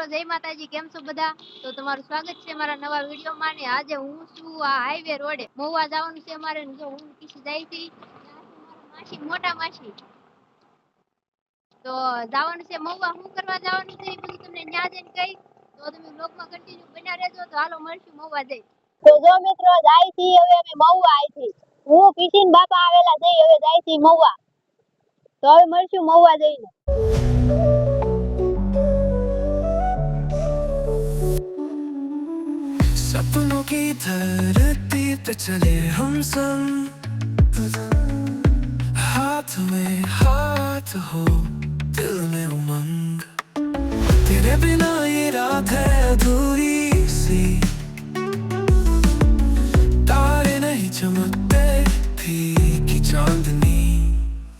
માતાજી, કેમ છો બધા? તો તમારું સ્વાગત છે મારા નવા વિડીયોમાં ને આજે હું છું આ હાઈવે રોડે. મહુવા જવાનું છે અમારે જો હું કિસી જાય છે માસી, મોટા માસી. તો જવાનું છે મહુવા શું કરવા જવાનું છે એ બધું તમને ન્યા જઈને કહી તો તમે બ્લોગમાં કન્ટિન્યુ બન્યા રહેજો, તો હાલો મળશું મહુવા જઈ. તો જો મિત્રો, જાય છી હવે અમે મહુવા આવી છી હું, કિશન બાપા આવેલા છે હવે જાય થી મહુવા તો હવે મળશું મહુવા જઈને. सपनों की धरती पे चले हम सब हाथ में हाथ हो दिल में उमंग तेरे बिना ये रात है अधूरी सी तारे नहीं चमकते फीकी चांदनी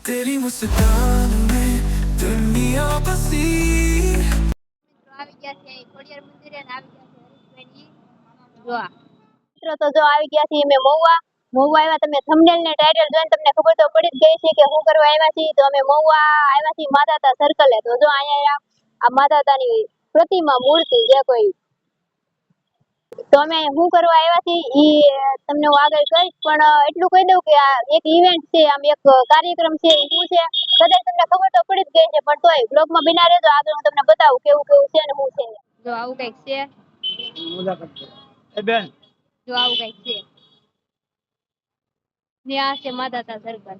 तेरी मुस्कान में दुनिया बसी મિત્રો આવી ગયા છે અહીં ખોડિયાર મંદિરે ને આવી ગયા છે મિત્રો તો જો આવી ગયા છીએ અમે મહુવા. મહુવા આવ્યા તમે થંબનેલ ને ટાઇટલ જોઈને તમને ખબર તો પડી જ ગઈ છે કે હું કરવા આવ્યા છીએ. તો અમે મહુવા આવ્યા છીએ માતાતા સર્કલે તો જો અહીંયા આ માતાતાની પ્રતિમા મૂર્તિ જે કોઈ. તો અમે હું કરવા આવ્યા છીએ ઈ તમને હું આગળ કહીશ પણ એટલું કહી દઉં કે આ એક ઇવેન્ટ છે આમ એક કાર્યક્રમ છે ઈ શું છે? કદાચ તમને ખબર તો પડી જ ગઈ છે પણ તોય બ્લોગમાં બિના રહેજો. આગળ હું તમને બતાવું કેવું કેવું છે ને શું છે. જો આવું કંઈક છે. એ બેન. જો આવું કંઈક છે. ને આ છે માધાતા સર્કલ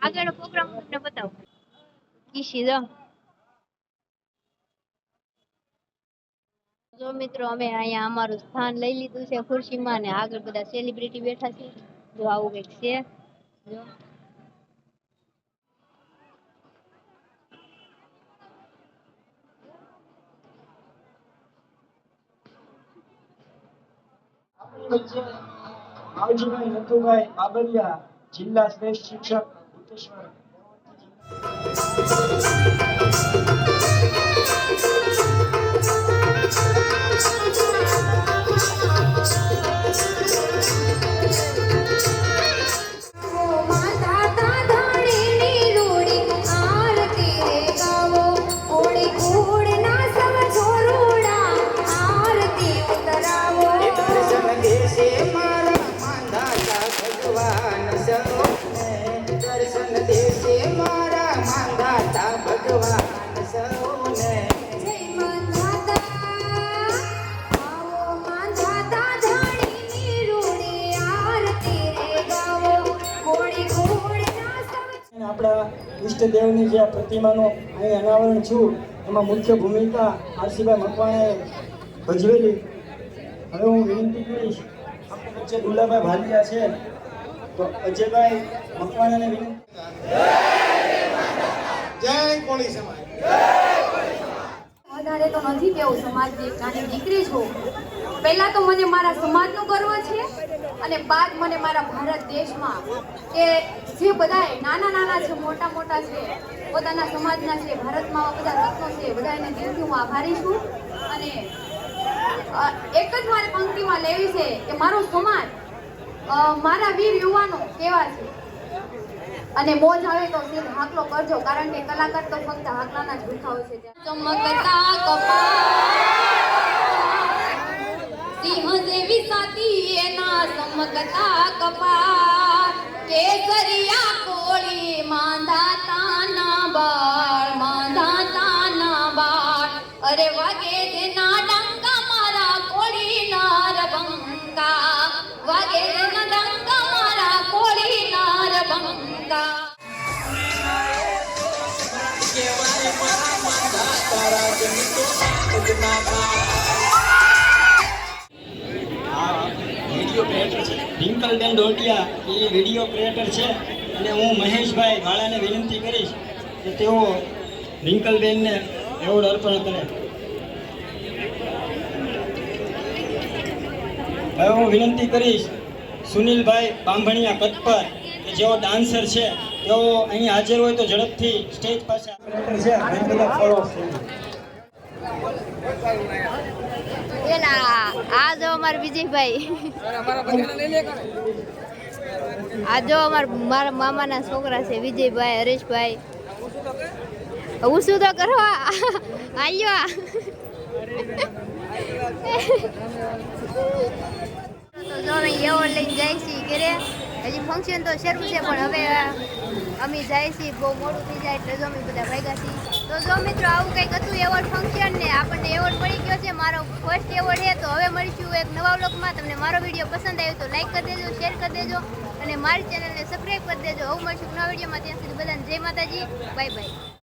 આગળ. પ્રોગ્રામ તમને બતાવું. ઈશી જો. જો મિત્રો અમે અહીંયા અમારું સ્થાન લઈ લીધું છે ખુરશીમાં ને આગળ બધા સેલિબ્રિટી બેઠા છે. જો આવું કંઈક છે. જો વચ્ચે માવજીભાઈ નથુભાઈ બાબરિયા જિલ્લા શ્રેષ્ઠ શિક્ષક ભૂતેશ્વર દેશે મારા માંધાતા ભગવાન સૌને દર્શન દેશે મારા માંધાતા ભગવાન સૌને આપણા ઈષ્ટદેવની જે આ પ્રતિમાનો અહીં અનાવરણ છું એમાં મુખ્ય ભૂમિકા આરસીભાઈ મકવાણાએ ભજવેલી. હવે હું વિનંતી કરીશ વચ્ચે દુલાભાઈ ભાલિયા છે તો અજયભાઈ મકવાણાને વિનંતી. જય કોળી સમાજ. વધારે તો નથી કેવું સમાજની એક નાની દીકરી છું. પહેલા તો મને મારા સમાજનો ગર્વ છે અને બાદ મને મારા ભારત દેશમાં કે જે બધાય નાના નાના છે મોટા મોટા છે પોતાના સમાજના છે ભારતમાં બધા રત્નો છે બધાને દિલથી હું આભારી છું. એક જ મારે પંક્તિમાં લેવી છે કે મારો સમાજ મારા વીર યુવાનો કેવા છે? અને મોજ આવે તો સિંહ હાકલો કરજો, કારણ કે કલાકાર તો ફક્ત હાકલાના જ ભૂખા હોય છે ચમકતા કપા સિંહ જેવી સાતી એના ચમકતા કપા કેસરિયા કોળી માંધા તાના બાળ માંધા તાના બાળ, અરે વાગે છે રિંકલબેન ડોટિયા એ વીડિયો ક્રિએટર છે અને હું મહેશભાઈ વાળાને વિનંતી કરીશ કે તેઓ રિંકલબેનને એવોર્ડ અર્પણ કરે. હવે હું વિનંતી કરીશ સુનિલભાઈ બાંભણિયા કતપર કે જેઓ ડાન્સર છે તેઓ અહીં હાજર હોય તો ઝડપથી સ્ટેજ પાસે છે બધા ફળો આ જો અમારા વિજયભાઈ. આ જો અમારા મારા મામાના છોકરા છે વિજયભાઈ હરેશભાઈ. હું શું તો કરવા આવ્યો તો જો અમે એવોર્ડ લઈને જાય છે ઘરે. હજી ફંક્શન તો શરૂ છે, પણ હવે અમે જાય છીએ, બહુ મોડું થઈ જાય એટલે જો અમે બધા ભેગા છીએ. તો જો મિત્રો, આવું કંઈક હતું એવોર્ડ ફંક્શન ને, આપણને એવોર્ડ મળી ગયો છે, મારો ફર્સ્ટ એવોર્ડ છે, તો હવે મળીશું એક નવા વ્લોગમાં. તમને મારો વીડિયો પસંદ આવ્યો તો લાઈક કરી દેજો શેર કરી દેજો, અને મારી ચેનલને સબસ્ક્રાઈબ કરી દેજો. હવે મળીશું નવા વિડીયોમાં. ત્યાં સુધી બધાને જય માતાજી બાય બાય